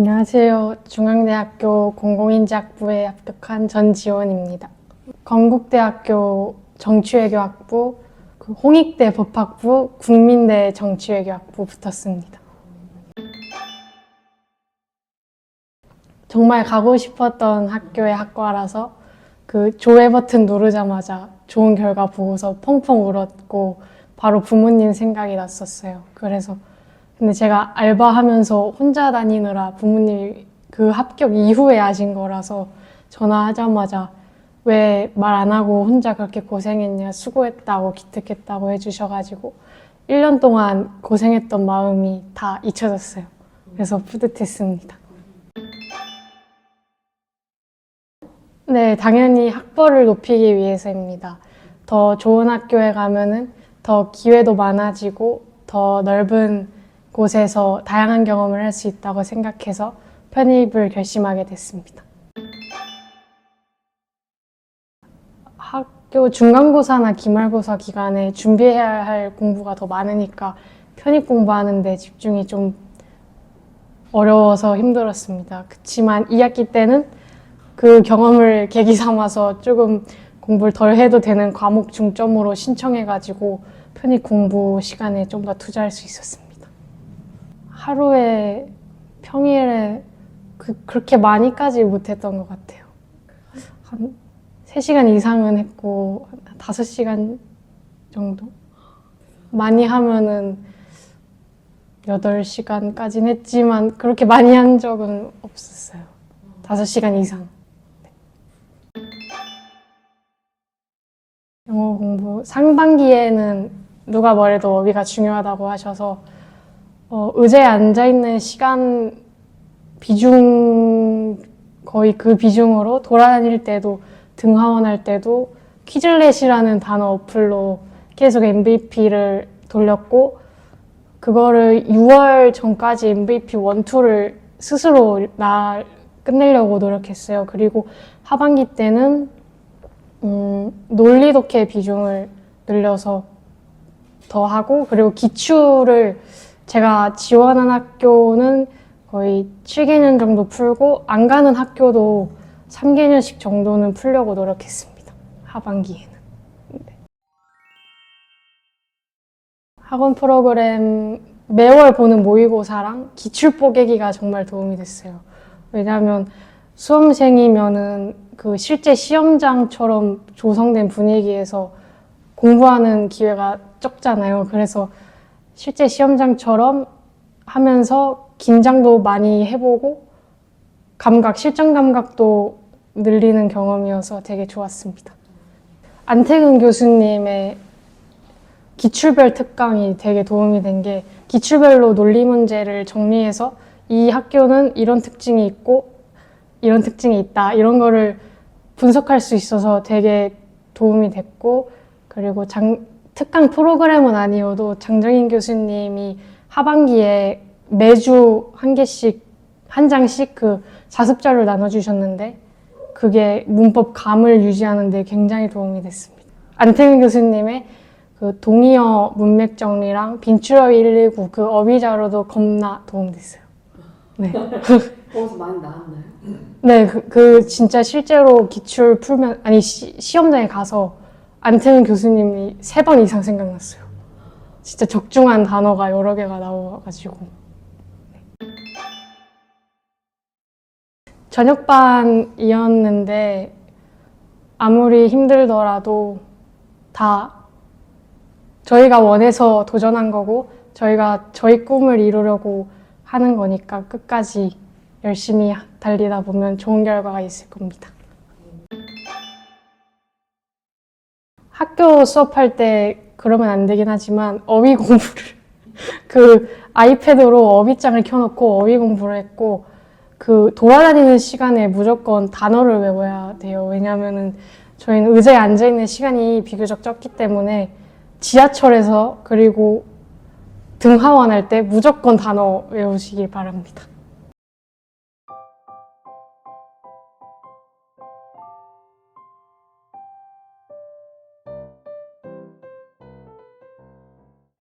안녕하세요. 중앙대학교 공공인지학부에 합격한 전지원입니다. 건국대학교 정치외교학부, 그 홍익대 법학부, 국민대 정치외교학부 붙었습니다. 정말 가고 싶었던 학교의 학과라서 그 조회 버튼 누르자마자 좋은 결과 보고서 펑펑 울었고 바로 부모님 생각이 났었어요. 그래서 근데 제가 알바하면서 혼자 다니느라 부모님이 그 합격 이후에 아신 거라서 전화하자마자 왜 말 안 하고 혼자 그렇게 고생했냐, 수고했다고, 기특했다고 해주셔가지고 1년 동안 고생했던 마음이 다 잊혀졌어요. 그래서 뿌듯했습니다. 네, 당연히 학벌을 높이기 위해서입니다. 더 좋은 학교에 가면은 더 기회도 많아지고 더 넓은 곳에서 다양한 경험을 할 수 있다고 생각해서 편입을 결심하게 됐습니다. 학교 중간고사나 기말고사 기간에 준비해야 할 공부가 더 많으니까 편입 공부하는데 집중이 좀 어려워서 힘들었습니다. 그렇지만 2학기 때는 그 경험을 계기 삼아서 조금 공부를 덜 해도 되는 과목 중점으로 신청해가지고 편입 공부 시간에 좀 더 투자할 수 있었습니다. 하루에 평일에 그, 그렇게 많이까지 못했던 것 같아요. 한 3시간 이상은 했고, 한 5시간 정도? 많이 하면은 8시간까지는 했지만, 그렇게 많이 한 적은 없었어요. 5시간 이상. 네. 영어 공부, 상반기에는 누가 뭐래도 어휘가 중요하다고 하셔서, 어, 의자에 앉아 있는 시간 비중, 거의 그 비중으로 돌아다닐 때도 등하원할 때도 퀴즐렛이라는 단어 어플로 계속 MVP를 돌렸고, 그거를 6월 전까지 MVP 1, 2를 스스로 나 끝내려고 노력했어요. 그리고 하반기 때는 음, 논리 독해 비중을 늘려서 더 하고 그리고 기출을 제가 지원한 학교는 거의 7개년 정도 풀고 안 가는 학교도 3개년씩 정도는 풀려고 노력했습니다. 하반기에는. 네. 학원 프로그램 매월 보는 모의고사랑 기출 뽀개기가 정말 도움이 됐어요. 왜냐하면 수험생이면은 그 실제 시험장처럼 조성된 분위기에서 공부하는 기회가 적잖아요. 그래서 실제 시험장처럼 하면서 긴장도 많이 해보고 감각, 실전 감각도 늘리는 경험이어서 되게 좋았습니다. 안태근 교수님의 기출별 특강이 되게 도움이 된 게 기출별로 논리 문제를 정리해서 이 학교는 이런 특징이 있고 이런 특징이 있다 이런 거를 분석할 수 있어서 되게 도움이 됐고 그리고 장, 특강 프로그램은 아니어도 장정인 교수님이 하반기에 매주 한 개씩 한 장씩 그 자습자를 나눠주셨는데 그게 문법 감을 유지하는 데 굉장히 도움이 됐습니다. 안태근 교수님의 그 동의어 문맥 정리랑 빈출어휘 119 그 어휘 자료도 겁나 도움됐어요. 네. 거기서 많이 나왔나요? 네, 그, 그 진짜 실제로 기출 풀면 아니 시, 시험장에 가서 안태근 교수님이 세 번 이상 생각났어요. 진짜 적중한 단어가 여러 개가 나와가지고. 네. 저녁반이었는데 아무리 힘들더라도 다 저희가 원해서 도전한 거고 저희가 저희 꿈을 이루려고 하는 거니까 끝까지 열심히 달리다 보면 좋은 결과가 있을 겁니다. 학교 수업할 때 그러면 안 되긴 하지만 어휘 공부를 그 아이패드로 어휘장을 켜놓고 어휘 공부를 했고 그 돌아다니는 시간에 무조건 단어를 외워야 돼요. 왜냐면은 저희는 의자에 앉아 있는 시간이 비교적 적기 때문에 지하철에서 그리고 등하원할 때 무조건 단어 외우시길 바랍니다.